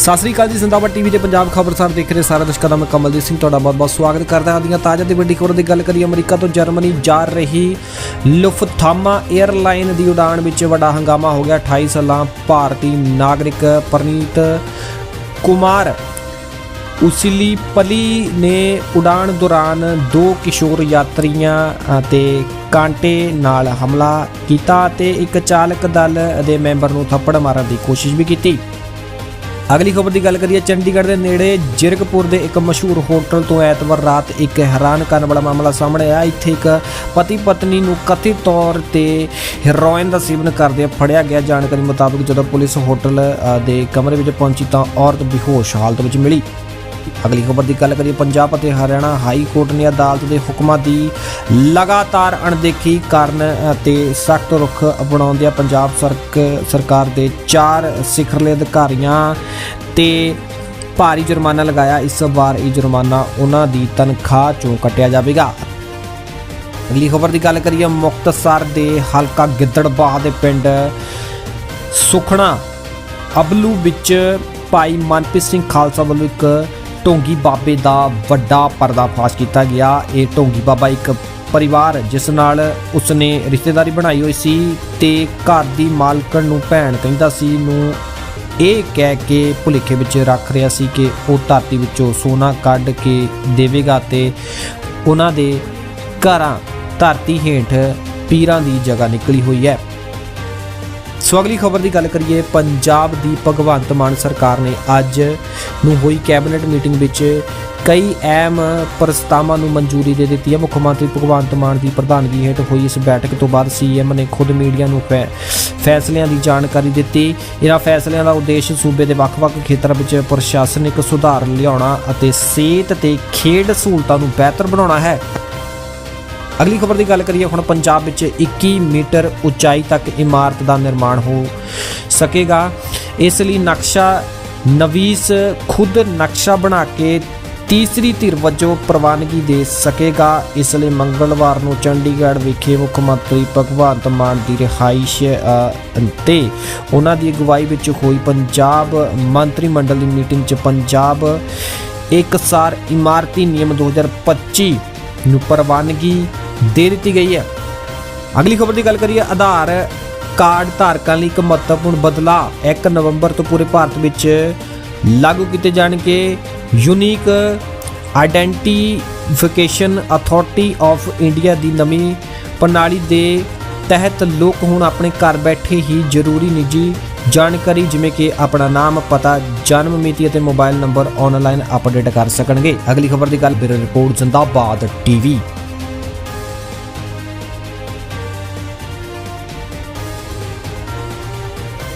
ਸਤਿ ਸ੍ਰੀ ਅਕਾਲ ਜੀ ਜ਼ਿੰਦਾਬਾਦ ਟੀਵੀ ਤੇ ਪੰਜਾਬ ਖਬਰਸਾਰ ਦੇਖ ਰਹੇ ਸਾਰੇ ਦਰਸ਼ਕਾਂ ਦਾ ਮੈਂ ਕਮਲਦੀਪ ਸਿੰਘ ਤੁਹਾਡਾ ਬਹੁਤ-ਬਹੁਤ ਸਵਾਗਤ ਕਰਦਾ ਹਾਂ। ਦੀਆਂ ਤਾਜ਼ਾ ਤੇ ਵੱਡੀ ਖਬਰ ਦੀ ਗੱਲ ਕਰੀਏ ਅਮਰੀਕਾ ਤੋਂ ਜਰਮਨੀ ਜਾ ਰਹੀ ਲੁਫਥਾਮਾ 에ਅਰਲਾਈਨ ਦੀ ਉਡਾਣ ਵਿੱਚ ਵੱਡਾ ਹੰਗਾਮਾ ਹੋ ਗਿਆ। 28 ਸਾਲਾਂ ਭਾਰਤੀ ਨਾਗਰਿਕ ਪ੍ਰਨੀਤ ਕੁਮਾਰ ਉਸਿਲੀ ਪਲੀ ਨੇ ਉਡਾਣ ਦੌਰਾਨ ਦੋ ਕਿਸ਼ੋਰ ਯਾਤਰੀਆਂ ਅ, ਤੇ ਕਾਂਟੇ ਨਾਲ ਹਮਲਾ ਕੀਤਾ ਤੇ ਇੱਕ ਚਾਲਕ ਦਲ ਦੇ ਮੈਂਬਰ ਨੂੰ ਥੱਪੜ ਮਾਰਨ ਦੀ ਕੋਸ਼ਿਸ਼ ਵੀ ਕੀਤੀ। ਅਗਲੀ ਖਬਰ ਦੀ ਗੱਲ ਕਰੀਏ, ਚੰਡੀਗੜ੍ਹ ਦੇ ਨੇੜੇ ਜਿਰਕਪੁਰ ਦੇ ਇੱਕ ਮਸ਼ਹੂਰ ਹੋਟਲ ਤੋਂ ਐਤਵਾਰ ਰਾਤ ਇੱਕ ਹੈਰਾਨ ਕਰਨ ਵਾਲਾ ਮਾਮਲਾ ਸਾਹਮਣੇ ਆਇਆ। ਇੱਥੇ ਇੱਕ ਪਤੀ ਪਤਨੀ ਨੂੰ ਕਥਿਤ ਤੌਰ ਤੇ ਹੈਰੋਇਨ ਦਾ ਸੇਵਨ ਕਰਦੇ ਫੜਿਆ ਗਿਆ। ਜਾਣਕਾਰੀ ਮੁਤਾਬਕ ਜਦੋਂ ਪੁਲਿਸ ਹੋਟਲ ਦੇ ਕਮਰੇ ਵਿੱਚ ਪਹੁੰਚੀ ਤਾਂ ਔਰਤ ਬੇਹੋਸ਼ ਹਾਲਤ ਵਿੱਚ ਮਿਲੀ। ਅਗਲੀ ਖਬਰ ਦੀ ਗੱਲ ਕਰੀਏ, ਪੰਜਾਬ ਅਤੇ ਹਰਿਆਣਾ ਹਾਈ ਕੋਰਟ ਨੇ ਅਦਾਲਤ ਦੇ ਹੁਕਮਾਂ ਦੀ ਲਗਾਤਾਰ ਅਣਦੇਖੀ ਕਾਰਨ ਅਤੇ ਸਖਤ ਰੁਖ ਅਪਣਾਉਂਦਿਆਂ ਪੰਜਾਬ ਸਰਕਾਰ ਦੇ ਚਾਰ ਸਿਖਰਲੇ ਅਧਿਕਾਰੀਆਂ ਤੇ ਭਾਰੀ ਜੁਰਮਾਨਾ ਲਗਾਇਆ। ਇਸ ਵਾਰ ਇਹ ਜੁਰਮਾਨਾ ਉਹਨਾਂ ਦੀ ਤਨਖਾਹ ਚੋਂ ਕੱਟਿਆ ਜਾਵੇਗਾ। ਅਗਲੀ ਖਬਰ ਦੀ ਗੱਲ ਕਰੀਏ, ਮੁਕਤਸਰ ਦੇ ਹਲਕਾ ਗਿੱਦੜਬਾਹ ਦੇ ਪਿੰਡ ਸੁਖਣਾ ਅਬਲੂ ਵਿੱਚ ਭਾਈ ਮਨਪ੍ਰੀਤ ਸਿੰਘ ਖਾਲਸਾ ਵੱਲੋਂ ਇੱਕ ਢੋਂਗੀ ਬਾਬੇ ਦਾ ਵੱਡਾ ਪਰਦਾਫਾਸ਼ ਕੀਤਾ ਗਿਆ। ਇਹ ਢੋਂਗੀ ਬਾਬਾ ਇੱਕ ਪਰਿਵਾਰ, ਜਿਸ ਨਾਲ ਉਸਨੇ ਰਿਸ਼ਤੇਦਾਰੀ ਬਣਾਈ ਹੋਈ ਸੀ ਤੇ ਘਰ ਦੀ ਮਾਲਕਣ ਨੂੰ ਭੈਣ ਕਹਿੰਦਾ ਸੀ ਨੂੰ ਇਹ ਕਹਿ ਕੇ ਭੁਲੇਖੇ ਵਿੱਚ ਰੱਖ ਰਿਹਾ ਸੀ ਕਿ ਉਹ ਧਰਤੀ ਵਿੱਚੋਂ ਸੋਨਾ ਕੱਢ ਕੇ ਦੇਵੇਗਾ ਤੇ ਉਹਨਾਂ ਦੇ ਘਰਾਂ ਧਰਤੀ ਹੇਠ ਪੀਰਾਂ ਦੀ ਜਗ੍ਹਾ ਨਿਕਲੀ ਹੋਈ ਹੈ। ਸੋ ਅਗਲੀ ਖਬਰ ਦੀ ਗੱਲ ਕਰੀਏ, ਪੰਜਾਬ ਦੀ ਭਗਵੰਤ ਮਾਨ ਸਰਕਾਰ ਨੇ ਅੱਜ ਨੂੰ ਹੋਈ ਕੈਬਨਿਟ ਮੀਟਿੰਗ ਵਿੱਚ ਕਈ ਅਹਿਮ ਪ੍ਰਸਤਾਵਾਂ ਨੂੰ ਮਨਜ਼ੂਰੀ ਦੇ ਦਿੱਤੀ ਹੈ। ਮੁੱਖ ਮੰਤਰੀ ਭਗਵੰਤ ਮਾਨ ਦੀ ਪ੍ਰਧਾਨਗੀ ਹੇਠ ਹੋਈ ਇਸ ਬੈਠਕ ਤੋਂ ਬਾਅਦ ਸੀਐਮ ਨੇ ਖੁਦ ਮੀਡੀਆ ਨੂੰ ਫੈ- ਫੈਸਲਿਆਂ ਦੀ ਜਾਣਕਾਰੀ ਦਿੱਤੀ। ਇਹਨਾਂ ਫੈਸਲਿਆਂ ਦਾ ਉਦੇਸ਼ ਸੂਬੇ ਦੇ ਵੱਖ-ਵੱਖ ਖੇਤਰਾਂ ਵਿੱਚ ਪ੍ਰਸ਼ਾਸਨਿਕ ਸੁਧਾਰ ਲਿਆਉਣਾ ਅਤੇ ਸਿਹਤ ਤੇ ਖੇਡ ਸਹੂਲਤਾਂ ਨੂੰ ਬਿਹਤਰ ਬਣਾਉਣਾ ਹੈ। ਅਗਲੀ ਖਬਰ ਦੀ ਗੱਲ ਕਰੀਏ ਹੁਣ ਪੰਜਾਬ ਵਿੱਚ 21 ਮੀਟਰ ਉਚਾਈ ਤੱਕ ਇਮਾਰਤ ਦਾ ਨਿਰਮਾਣ ਹੋ ਸਕੇਗਾ। ਇਸ ਲਈ ਨਕਸ਼ਾ ਨਵੀਸ ਖੁਦ ਨਕਸ਼ਾ ਬਣਾ ਕੇ ਤੀਸਰੀ ਧਿਰ ਵਜੋਂ ਪ੍ਰਵਾਨਗੀ ਦੇ ਸਕੇਗਾ। ਇਸ ਲਈ ਮੰਗਲਵਾਰ ਨੂੰ ਚੰਡੀਗੜ੍ਹ ਵਿਖੇ ਮੁੱਖ ਮੰਤਰੀ ਭਗਵੰਤ ਮਾਨ ਦੀ ਰਿਹਾਇਸ਼ ਅ, ਤੇ ਉਹਨਾਂ ਦੀ ਅਗਵਾਈ ਵਿੱਚ ਹੋਈ ਪੰਜਾਬ ਮੰਤਰੀ ਮੰਡਲ ਦੀ ਮੀਟਿੰਗ 'ਚ ਪੰਜਾਬ ਇੱਕਸਾਰ ਇਮਾਰਤੀ ਨਿਯਮ 2025 ਨੂੰ ਪ੍ਰਵਾਨਗੀ ਦੇ ਦਿੱਤੀ ਗਈ ਹੈ। ਅਗਲੀ ਖਬਰ ਦੀ ਗੱਲ ਕਰੀਏ, ਆਧਾਰ ਕਾਰਡ ਧਾਰਕਾਂ ਲਈ ਇੱਕ ਮਹੱਤਵਪੂਰਨ ਬਦਲਾਅ 1 ਨਵੰਬਰ ਤੋਂ ਪੂਰੇ ਭਾਰਤ ਵਿੱਚ ਲਾਗੂ ਕੀਤੇ ਜਾਣਗੇ। Unique identification authority of India ਦੀ ਨਵੀਂ ਪ੍ਰਣਾਲੀ ਦੇ ਤਹਿਤ ਲੋਕ ਹੁਣ ਆਪਣੇ ਘਰ ਬੈਠੇ ਹੀ ਜ਼ਰੂਰੀ ਨਿੱਜੀ ਜਾਣਕਾਰੀ, ਜਿਵੇਂ ਕਿ ਆਪਣਾ ਨਾਮ, ਪਤਾ, ਜਨਮ ਮਿਤੀ ਅਤੇ ਮੋਬਾਈਲ ਨੰਬਰ ਆਨਲਾਈਨ ਅਪਡੇਟ ਕਰ ਸਕਣਗੇ। ਅਗਲੀ ਖਬਰ ਦੀ ਗੱਲ ਬਿਊਰੋ ਰਿਪੋਰਟ ਜ਼ਿੰਦਾਬਾਦ ਟੀਵੀ।